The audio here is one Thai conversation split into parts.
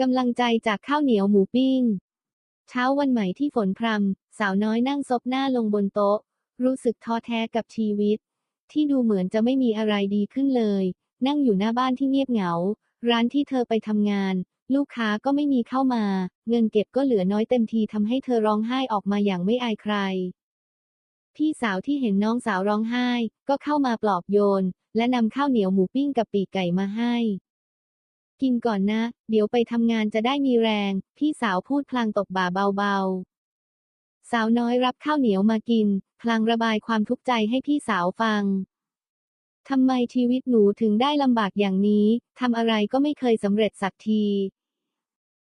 กำลังใจจากข้าวเหนียวหมูปิ้ง เช้าวันใหม่ที่ฝนพรำสาวน้อยนั่งซบหน้าลงบนโต๊ะ รู้สึกท้อแท้กับชีวิต ที่ดูเหมือนจะไม่มีอะไรดีขึ้นเลย นั่งอยู่หน้าบ้านที่เงียบเหงา ร้านที่เธอไปทำงาน ลูกค้าก็ไม่มีเข้ามา เงินเก็บก็เหลือน้อยเต็มทีทำให้เธอร้องไห้ออกมาอย่างไม่อายใคร พี่สาวที่เห็นน้องสาวร้องไห้ ก็เข้ามาปลอบโยน และนำข้าวเหนียวหมูปิ้งกับปีกไก่มาให้ กินก่อนนะ เดี๋ยวไปทำงานจะได้มีแรง พี่สาวพูดพลางตบบ่าเบาๆ สาวน้อยรับข้าวเหนียวมากิน พลางระบายความทุกข์ใจให้พี่สาวฟังทำไมชีวิตหนูถึงได้ลำบากอย่างนี้ทำอะไรก็ไม่เคยสำเร็จสักที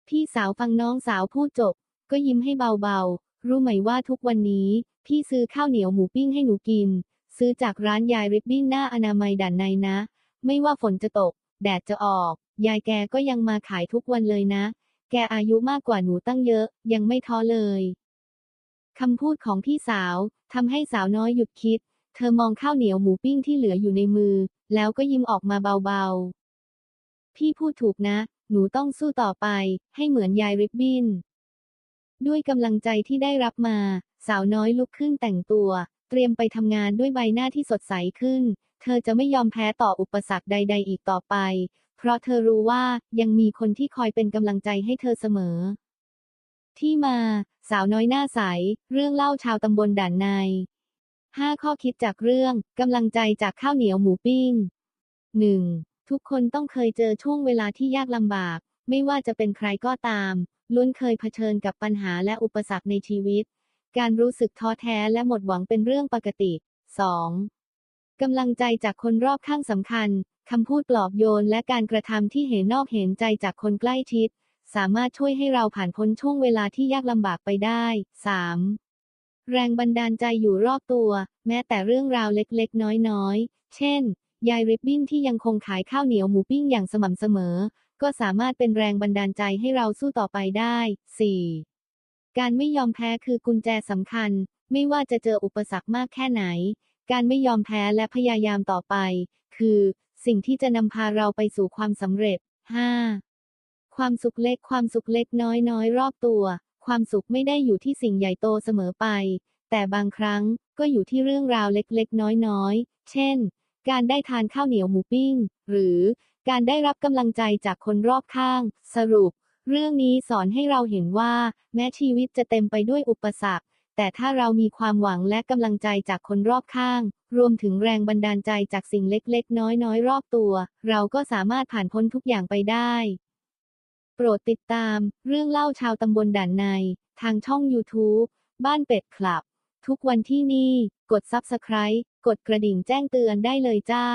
พี่สาวฟังน้องสาวพูดจบ ก็ยิ้มให้เบาๆ รู้ไหมว่าทุกวันนี้ พี่ซื้อข้าวเหนียวหมูปิ้งให้หนูกิน ซื้อจากร้านยายริบบิ้นหน้าอนามัยด่านในนะ ไม่ว่าฝนจะตก แดดจะออก ยายแกก็ยังมาขายทุกวันเลยนะ แกอายุมากกว่าหนูตั้งเยอะ ยังไม่ท้อเลยคำพูดของพี่สาวทำให้สาวน้อยหยุดคิด เธอมองข้าวเหนียวหมูปิ้งที่เหลืออยู่ในมือ แล้วก็ยิ้มออกมาเบาๆ พี่พูดถูกนะ หนูต้องสู้ต่อไป ให้เหมือนยายริบบิ้นด้วยกำลังใจที่ได้รับมา สาวน้อยลุกขึ้นแต่งตัว เตรียมไปทำงานด้วยใบหน้าที่สดใสขึ้น เธอจะไม่ยอมแพ้ต่ออุปสรรคใด ๆ อีกต่อไป เพราะเธอรู้ว่ายังมีคนที่คอยเป็นกำลังใจให้เธอเสมอ ที่มา สาวน้อยหน้าใส เรื่องเล่าชาวตำบลด่านใน 5 ข้อคิดจากเรื่องกำลังใจจากข้าวเหนียวหมูปิ้ง 1. ทุกคนต้องเคยเจอช่วงเวลาที่ยากลำบาก ไม่ว่าจะเป็นใครก็ตามล้วนเคยเผชิญกับปัญหาและอุปสรรคในชีวิต การรู้สึกท้อแท้และหมดหวังเป็นเรื่องปกติ 2. กำลังใจจากคนรอบข้างสำคัญ คำพูดปลอบโยนและการกระทำที่เห็นนอกเห็นใจจากคนใกล้ชิด สามารถช่วยให้เราผ่านพ้นช่วงเวลาที่ยากลำบากไปได้ 3. แรงบันดาลใจอยู่รอบตัว แม้แต่เรื่องราวเล็กๆ น้อยๆ เช่น ยายริบบิ้นที่ยังคงขายข้าวเหนียวหมูปิ้งอย่างสม่ำเสมอ ก็สามารถเป็นแรงบันดาลใจให้เราสู้ต่อไปได้ 4. การไม่ยอมแพ้คือกุญแจสำคัญ ไม่ว่าจะเจออุปสรรคมากแค่ไหน การไม่ยอมแพ้และพยายามต่อไป คือ สิ่งที่จะนำพาเราไปสู่ความสำเร็จ 5. ความสุขเล็กความสุขเล็กน้อยน้อยรอบตัว ความสุขไม่ได้อยู่ที่สิ่งใหญ่โตเสมอไป แต่บางครั้งก็อยู่ที่เรื่องราวเล็กๆ น้อยๆ เช่น การได้ทานข้าวเหนียวหมูปิ้ง หรือการได้รับกำลังใจจากคนรอบข้าง สรุป เรื่องนี้สอนให้เราเห็นว่า แม้ชีวิตจะเต็มไปด้วยอุปสรรค แต่ถ้าเรามีความหวังและกำลังใจจากคนรอบข้าง รวมถึงแรงบันดาลใจจากสิ่งเล็กๆ น้อยๆ รอบตัว เราก็สามารถผ่านพ้นทุกอย่างไปได้ โปรดติดตาม เรื่องเล่าชาวตำบลด่านใน ทางช่อง YouTube บ้านเป็ดคลับ ทุกวันที่นี่ กด Subscribe กดกระดิ่งแจ้งเตือนได้เลยจ้า